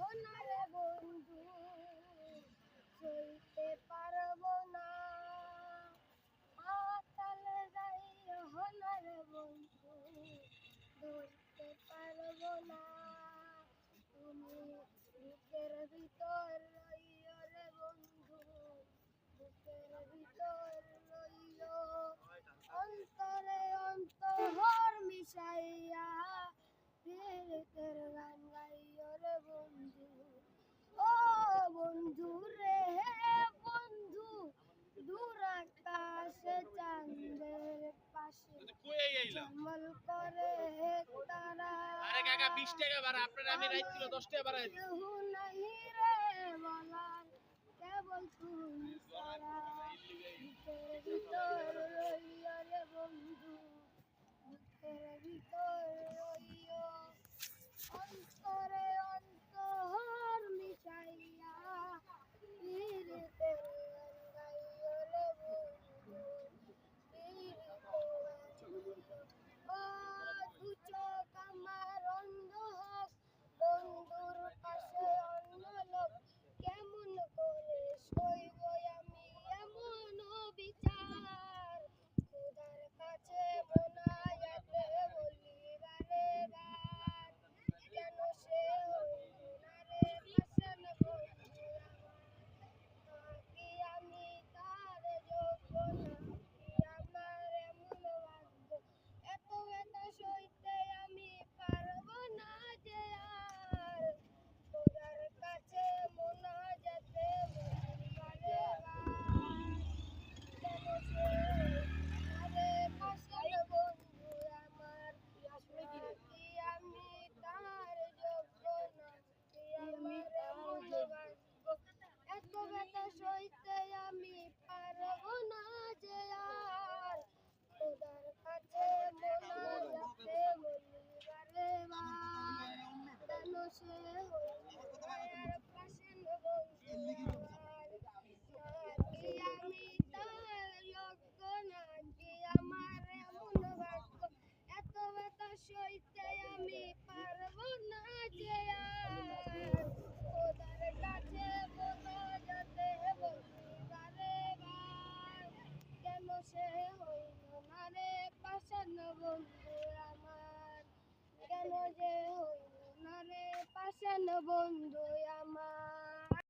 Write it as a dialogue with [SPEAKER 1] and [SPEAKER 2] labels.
[SPEAKER 1] না রে বন্ধু, চলতে পারব না। পাতাল যাইও না রে বন্ধু, ধরতে পারব না। তুমি বুকের জঙ্গল করে হে তারা।
[SPEAKER 2] আরে কাকা 20 টাকা বাড়া আপনারা আমি রাইত ছিল 10 টাকা
[SPEAKER 1] বাড়া আমি পারব না যে ওদের কাছে বলো যাতে বন্ধুরারে ভাই। কেন সে হইল না রে পাশান বন্ধু আমার? কেন যে হইল না রে পাশান বন্ধু আমার?